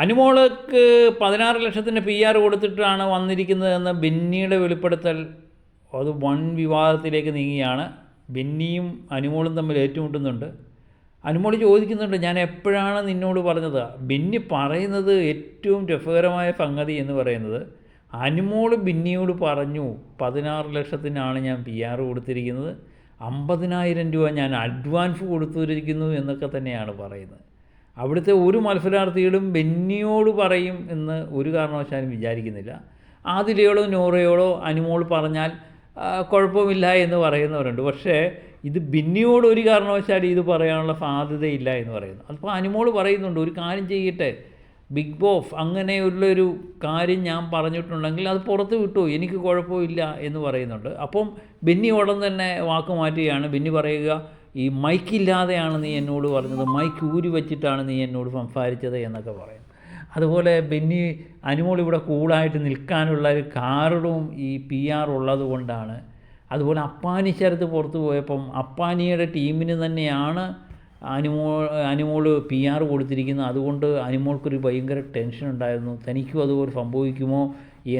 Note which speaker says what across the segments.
Speaker 1: അനുമോൾക്ക് പതിനാറ് ലക്ഷത്തിന് P R കൊടുത്തിട്ടാണ് വന്നിരിക്കുന്നതെന്ന് ബെന്നിയുടെ വെളിപ്പെടുത്തൽ അത് വൺ വിവാദത്തിലേക്ക് നീങ്ങിയാണ് ബെന്നിയും അനുമോളും തമ്മിൽ ഏറ്റുമുട്ടുന്നുണ്ട്. അനുമോൾ ചോദിക്കുന്നുണ്ട് ഞാൻ എപ്പോഴാണ് നിന്നോട് പറഞ്ഞത്? ബെന്നി പറയുന്നത് ഏറ്റവും രസകരമായ സംഗതി എന്ന് പറയുന്നത് അനുമോൾ ബിന്നിയോട് പറഞ്ഞു പതിനാറ് ലക്ഷത്തിനാണ് ഞാൻ പി ആർ കൊടുത്തിരിക്കുന്നത്. അമ്പതിനായിരം രൂപ ഞാൻ അഡ്വാൻസ് കൊടുത്തിരിക്കുന്നു എന്നൊക്കെ തന്നെയാണ് പറയുന്നത്. അവിടുത്തെ ഒരു മത്സരാർത്ഥികളും ബെന്നിയോട് പറയും എന്ന് ഒരു കാരണവശാലും വിചാരിക്കുന്നില്ല. ആദിലയോളോ നോറയോളോ അനുമോൾ പറഞ്ഞാൽ കുഴപ്പമില്ല എന്ന് പറയുന്നവരുണ്ട്. പക്ഷേ ഇത് ബിന്നിയോട് ഒരു കാരണവശാലും ഇത് പറയാനുള്ള സാധ്യതയില്ല എന്ന് പറയുന്നു. അപ്പോൾ അനുമോൾ പറയുന്നുണ്ട് ഒരു കാര്യം ചെയ്യട്ടെ. ബിഗ് ബോഫ് അങ്ങനെയുള്ളൊരു കാര്യം ഞാൻ പറഞ്ഞിട്ടുണ്ടെങ്കിൽ അത് പുറത്ത് വിട്ടു. എനിക്ക് കുഴപ്പമില്ല എന്ന് പറയുന്നുണ്ട്. അപ്പം ബിന്നി ഉടൻ തന്നെ വാക്ക് മാറ്റുകയാണ്. ബിന്നി പറയുക ഈ മൈക്കില്ലാതെയാണ് നീ എന്നോട് പറഞ്ഞത്. മൈക്ക് ഊരി വച്ചിട്ടാണ് നീ എന്നോട് സംസാരിച്ചത് എന്നൊക്കെ പറയും. അതുപോലെ ബെന്നി അനുമോൾ ഇവിടെ കൂളായിട്ട് നിൽക്കാനുള്ള ഒരു കാരണവും ഈ പി ആർ ഉള്ളത് കൊണ്ടാണ്. അതുപോലെ അപ്പാനി ശരത്ത് പുറത്ത് പോയപ്പം അപ്പാനിയുടെ ടീമിന് തന്നെയാണ് അനുമോൾ അനുമോൾ പി ആർ കൊടുത്തിരിക്കുന്നത്. അതുകൊണ്ട് അനുമോൾക്കൊരു ഭയങ്കര ടെൻഷൻ ഉണ്ടായിരുന്നു. തനിക്കും അതുപോലെ സംഭവിക്കുമോ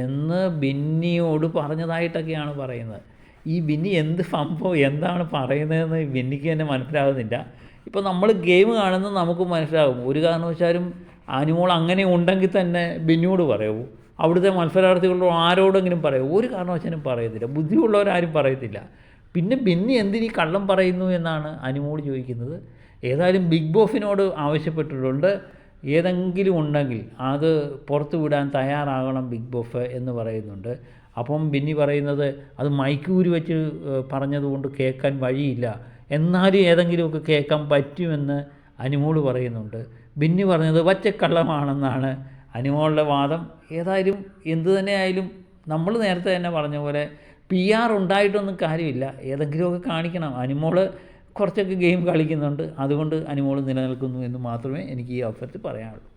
Speaker 1: എന്ന് ബെന്നിയോട് പറഞ്ഞതായിട്ടൊക്കെയാണ് പറയുന്നത്. ഈ ബിന്നി എന്ത് സംഭവം എന്താണ് പറയുന്നതെന്ന് ബിന്നിക്ക് തന്നെ മനസ്സിലാകുന്നില്ല ഇപ്പോൾ നമ്മൾ ഗെയിം കാണുന്നത് നമുക്ക് മനസ്സിലാകും. ഒരു കാരണവശാലും ആനിമോൾ അങ്ങനെ ഉണ്ടെങ്കിൽ തന്നെ ബിന്നിയോട് പറയൂ. അവിടുത്തെ മത്സരാർത്ഥികളോ ആരോടെങ്കിലും പറയൂ. ഒരു കാരണവശാലും പറയത്തില്ല. ബുദ്ധിയുള്ളവരാരും പറയത്തില്ല. പിന്നെ ബിന്നി എന്തിനീ കള്ളം പറയുന്നു എന്നാണ് അനുമോൾ ചോദിക്കുന്നത്. ഏതായാലും ബിഗ് ബോസിനോട് ആവശ്യപ്പെട്ടിട്ടുണ്ട്. ഏതെങ്കിലും ഉണ്ടെങ്കിൽ അത് പുറത്തു വിടാൻ തയ്യാറാകണം ബിഗ് ബോസ് എന്ന് പറയുന്നുണ്ട്. അപ്പം ബിന്നി പറയുന്നത് അത് മൈക്കൂരി വെച്ച് പറഞ്ഞതുകൊണ്ട് കേൾക്കാൻ വഴിയില്ല. എന്നാലും ഏതെങ്കിലുമൊക്കെ കേൾക്കാൻ പറ്റുമെന്ന് അനുമോൾ പറയുന്നുണ്ട്. ബിന്നി പറഞ്ഞത് വച്ചക്കള്ളമാണെന്നാണ് അനുമോളുടെ വാദം. ഏതായാലും എന്തു തന്നെ ആയാലും നമ്മൾ നേരത്തെ തന്നെ പറഞ്ഞ പോലെ പി ആർ ഉണ്ടായിട്ടൊന്നും കാര്യമില്ല. ഏതെങ്കിലുമൊക്കെ കാണിക്കണം. അനുമോൾ കുറച്ചൊക്കെ ഗെയിം കളിക്കുന്നുണ്ട്. അതുകൊണ്ട് അനിമോൾ നിലനിൽക്കുന്നു എന്ന് മാത്രമേ എനിക്ക് ഈ അവസരത്തിൽ പറയാനുള്ളൂ.